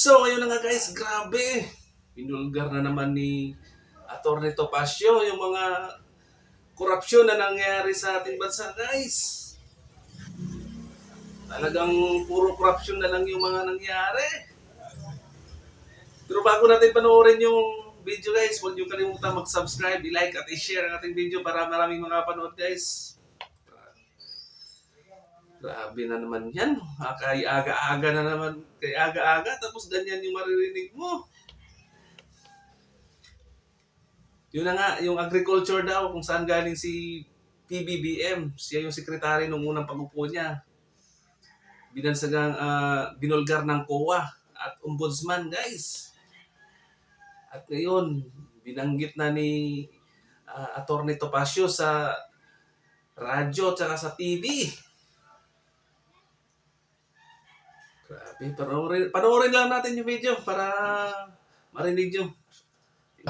So, ayun na nga guys, grabe. Pinulgar na naman ni Atty. Topacio yung mga korupsyon na nangyari sa ating bansa guys. Talagang puro korupsyon na lang yung mga nangyari. Pero bago natin panoorin yung video guys, huwag niyo kalimutan mag-subscribe, i-like at i-share ang ating video para maraming mga panood guys. Grabe na naman yan. Ah, Kay aga-aga na naman. Kay aga-aga tapos ganyan yung maririnig mo. Yun na nga, yung agriculture daw, kung saan galing si PBBM. Siya yung sekretary nung unang pagupo niya. Binansagang, ah, binulgar ng COA at ombudsman, guys. At ngayon, binanggit na ni uh, Atty. Topacio sa radyo at sa TV. Grabe, panoorin, panoorin lang natin yung video para marinig nyo.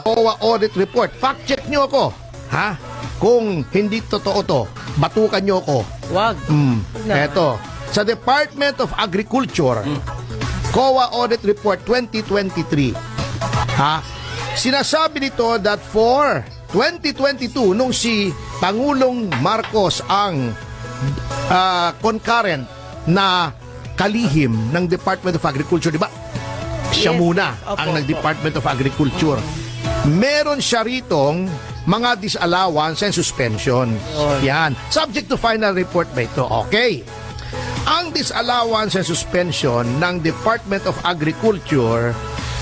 COA audit report. Fact check nyo ako. Ha? Kung hindi totoo to, batukan nyo ako. Wag. Hmm. Na. Eto. Sa Department of Agriculture, COA Audit Report 2023. Ha? Sinasabi nito that for 2022, nung si Pangulong Marcos ang ah, concurrent na kalihim ng Department of Agriculture, di ba? Siya Yes. muna Opo, ang opo. nag-Department of Agriculture. Meron siya ritong mga disallowance and suspension. Yun. Yan. Subject to final report ba ito? Okay. Ang disallowance and suspension ng Department of Agriculture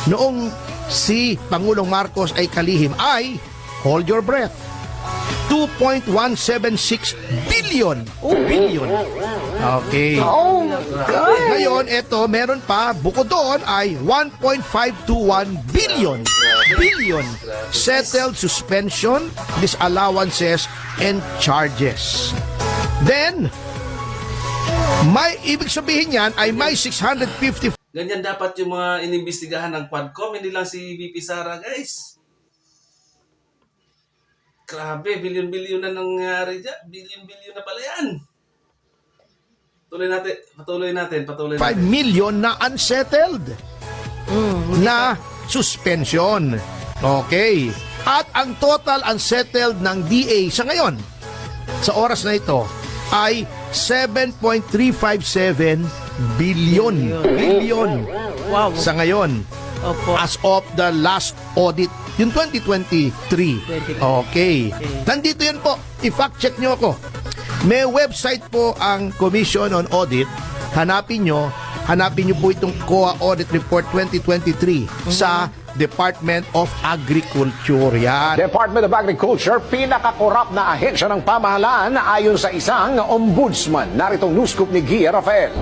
noong si Pangulong Marcos ay kalihim ay, hold your breath, 2.176 billion. Billion. Okay. Oh, God. Ngayon, ito, meron pa, bukod doon ay 1.521 billion. Billion. Settled suspension, disallowances, and charges. Then, may ibig sabihin yan ay may 650 Ganyan dapat yung mga inimbestigahan ng Quadcom, hindi lang si VP Sara, guys. Grabe, bilyon-bilyon na nangyari dyan. Bilyon-bilyon na pala yan. Patuloy natin, patuloy natin, patuloy 5 natin. million na unsettled na suspension. Okay. At ang total unsettled ng DA sa ngayon, sa oras na ito, ay 7.357 billion. Billion. Wow. Sa ngayon, Opo. as of the last audit, yung 2023. Okay. Nandito yan po. I-fact check nyo ako. May website po ang Commission on Audit. Hanapin nyo. Hanapin nyo po itong COA Audit Report 2023 sa Department of Agriculture. Yan. Department of Agriculture, pinakakorap na ahensya ng pamahalaan ayon sa isang ombudsman. Naritong news scoop ni Gia Rafael.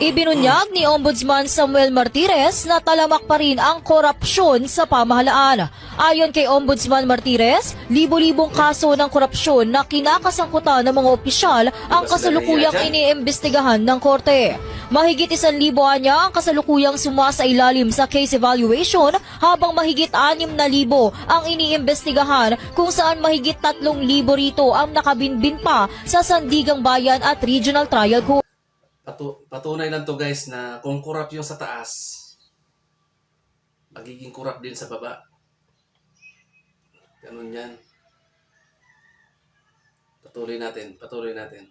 Ibinunyag ni Ombudsman Samuel Martires na talamak pa rin ang korupsyon sa pamahalaan. Ayon kay Ombudsman Martires, libo-libong kaso ng korupsyon na kinakasangkutan ng mga opisyal ang kasalukuyang iniimbestigahan ng korte. Mahigit isang libo niya ang kasalukuyang sumasailalim sa case evaluation habang mahigit anim na libo ang iniimbestigahan kung saan mahigit tatlong libo rito ang nakabinbin pa sa Sandigang Bayan at Regional Trial Court. Patu- patunay lang to guys na kung kurap yung sa taas, magiging kurap din sa baba. Ganun yan. Patuloy natin, patuloy natin.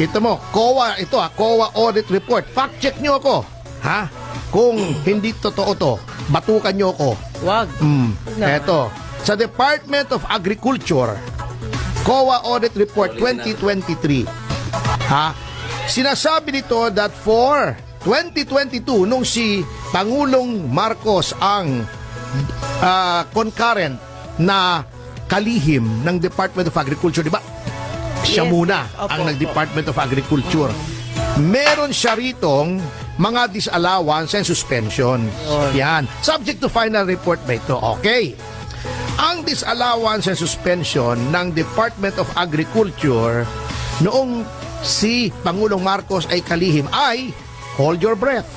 Ito mo, COA, ito ah, COA Audit Report. Fact check nyo ako. Ha? Kung hindi totoo to, batukan nyo ako. Wag. Mm. Eto, sa Department of Agriculture, COA Audit Report 2023. Ha? Sinasabi nito that for 2022 nung si Pangulong Marcos ang ah, concurrent na kalihim ng Department of Agriculture, di ba? Siya Yes. muna Opo, ang opo. nag-Department of Agriculture. Meron siya ritong mga disallowance and suspension. Yan. Subject to final report ba ito? Okay. Ang disallowance and suspension ng Department of Agriculture noong si Pangulong Marcos ay kalihim ay, hold your breath,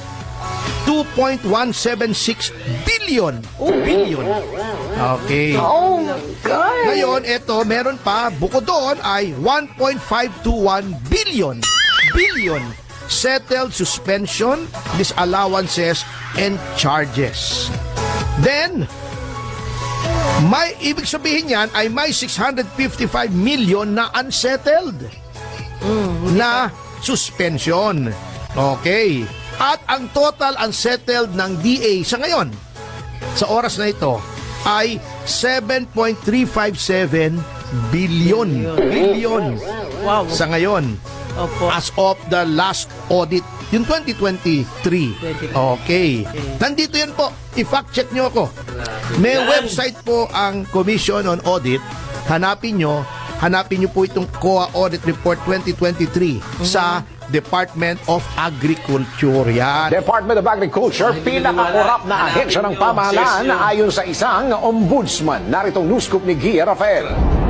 2.176 billion. Billion. Okay. Oh, God. Ngayon, ito, meron pa, bukod doon ay 1.521 billion. Billion. settled suspension, disallowances, and charges. Then, may ibig sabihin yan ay may 655 million na unsettled na suspension. Okay. At ang total unsettled ng DA sa ngayon, sa oras na ito, ay 7.357 billion. Billion. Wow. Sa ngayon, Opo. as of the last audit, yung 2023. Okay. Nandito yan po. I-fact check nyo ako. May website po ang Commission on Audit. Hanapin nyo. Hanapin nyo po itong COA Audit Report 2023 sa Department of Agriculture. Yan. Department of Agriculture, pinakakorap na ahensya ng pamahalaan ayon sa isang ombudsman. Naritong news scoop ni Gia Rafael.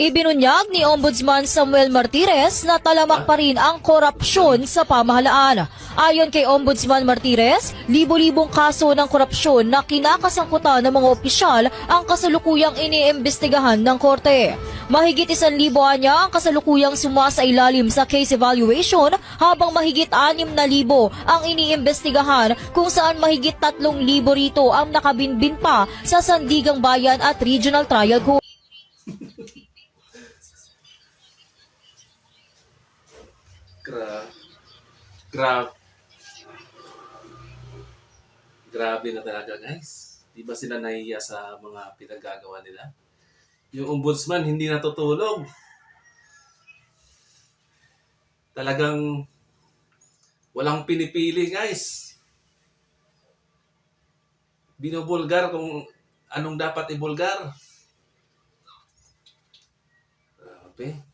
Ibinunyag ni Ombudsman Samuel Martires na talamak pa rin ang korupsyon sa pamahalaan. Ayon kay Ombudsman Martires, libo-libong kaso ng korupsyon na kinakasangkutan ng mga opisyal ang kasalukuyang iniimbestigahan ng korte. Mahigit isang libo niya ang kasalukuyang sumasailalim sa case evaluation habang mahigit anim na libo ang iniimbestigahan kung saan mahigit tatlong libo rito ang nakabinbin pa sa Sandigang Bayan at Regional Trial Court. Gra Gra Grabe na talaga guys. Di ba sila nahiya sa mga pinagagawa nila? Yung ombudsman hindi natutulog. Talagang walang pinipili guys. Binubulgar kung anong dapat ibulgar. Grabe.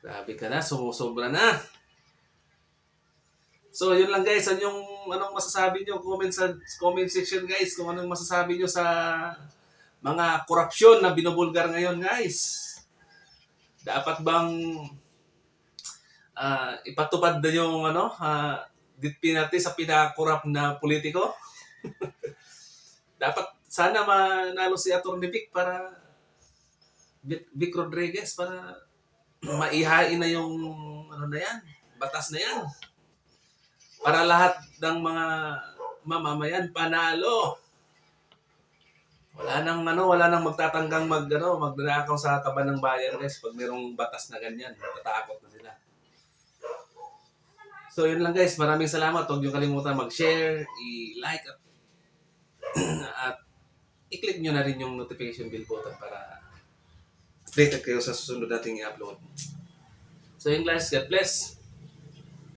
Grabe ka na, sumusobra na. So, yun lang guys. Ano yung anong masasabi nyo? Comment sa comment section guys kung anong masasabi nyo sa mga korupsyon na binubulgar ngayon guys. Dapat bang ah, ipatupad na yung ano, uh, death penalty sa pinakakorap na politiko? Dapat sana manalo si Atty. Vic para Vic Rodriguez para maihain na yung ano na yan, batas na yan. Para lahat ng mga mamamayan panalo. Wala nang ano, wala nang magtatanggang mag ano, magdadakaw sa taban ng bayan guys pag merong batas na ganyan, matatakot na sila. So yun lang guys, maraming salamat. Huwag niyo kalimutan mag-share, i-like at, at i-click nyo na rin yung notification bell button para updated kayo sa susunod nating i-upload. So yun guys, God bless.